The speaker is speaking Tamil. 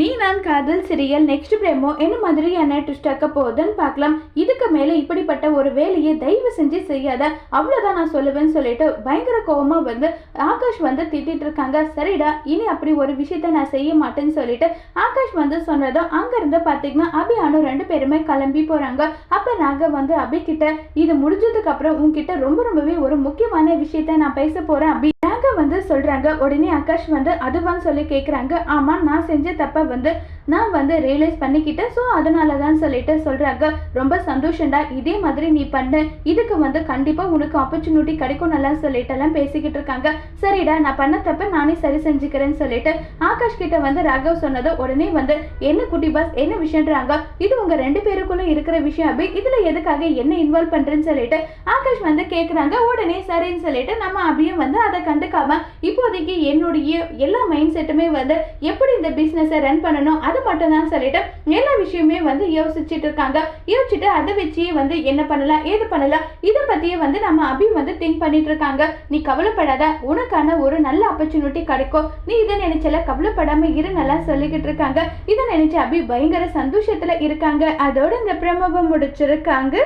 நீ நான் காதல் சிரியல் நெக்ஸ்ட் பிரேமோ என்ன மாதிரியான ட்விஸ்ட் ஆக்க போகுதுன்னு பார்க்கலாம். இதுக்கு மேலே இப்படிப்பட்ட ஒரு வேலையை தயவு செஞ்சு செய்யாத. அவ்வளோதான் நான் சொல்லுவேன்னு சொல்லிட்டு பயங்கர கோபமாக வந்து ஆகாஷ் வந்து திட்டிட்டு இருக்காங்க. சரிடா இனி அப்படி ஒரு விஷயத்த நான் செய்ய மாட்டேன்னு சொல்லிட்டு ஆகாஷ் வந்து சொன்னதும் அங்கேருந்து பார்த்தீங்கன்னா அபி அனு ரெண்டு பேருமே கிளம்பி போகிறாங்க அப்போ நாங்கள் வந்து அபி கிட்ட இது முடிஞ்சதுக்கு அப்புறம் உங்ககிட்ட ரொம்ப ரொம்பவே ஒரு முக்கியமான விஷயத்த நான் பேச போகிறேன் அபி. வந்து சொல்றாங்க. உடனே ஆகாஷ் வந்து அதுவான்னு சொல்லி கேட்குறாங்க ஆமா நான் செஞ்ச தப்பை வந்து நான் வந்து ரியலைஸ் பண்ணிக்கிட்டேன். ஸோ அதனால தான் சொல்லிட்டு சொல்றாங்க ரொம்ப சந்தோஷம்டா. இதே மாதிரி நீ பண்ணு. இதுக்கு வந்து கண்டிப்பாக உனக்கு ஆப்பர்ச்சுனிட்டி கிடைக்கும் நல்லா சொல்லிட்டு எல்லாம் பேசிக்கிட்டு இருக்காங்க. சரிடா நான் பண்ண தப்ப நானே சரி செஞ்சுக்கிறேன்னு சொல்லிட்டு ஆகாஷ் கிட்ட வந்து ராகவ் சொன்னது உடனே வந்து என்ன குட்டி பாஸ் என்ன விஷயம்ன்றாங்க? இது உங்க ரெண்டு பேருக்குள்ள இருக்கிற விஷயம் அபி. இதுல எதுக்காக என்ன இன்வால்வ் பண்றேன்னு சொல்லிட்டு ஆகாஷ் வந்து கேக்குறாங்க. உடனே சரின்னு சொல்லிட்டு நம்ம அபியும் வந்து அதை கண்டுக்காம இப்போதைக்கு என்னுடைய எல்லா மைண்ட் செட்டுமே வந்து எப்படி இந்த பிஸ்னஸை ரன் பண்ணணும்? அது மட்டும் தான் சொல்லிட்டு எல்லா விஷயமே வந்து யோசிச்சுட்டு இருக்காங்க யோசிச்சுட்டு அதை வச்சே வந்து என்ன பண்ணலாம் ஏது பண்ணலாம் இதை பத்தியே வந்து நம்ம அபி வந்து திங்க் பண்ணிட்டு இருக்காங்க நீ கவலைப்படாத உனக்கான ஒரு நல்ல ஆப்பர்ச்சுனிட்டி கிடைக்கும். நீ இதை நினைச்சல கவலைப்படாம இரு நல்லா சொல்லிக்கிட்டு இருக்காங்க இதை நினைச்சு அபி பயங்கர சந்தோஷத்துல இருக்காங்க. அதோட இந்த பிரமபம் முடிச்சிருக்காங்க.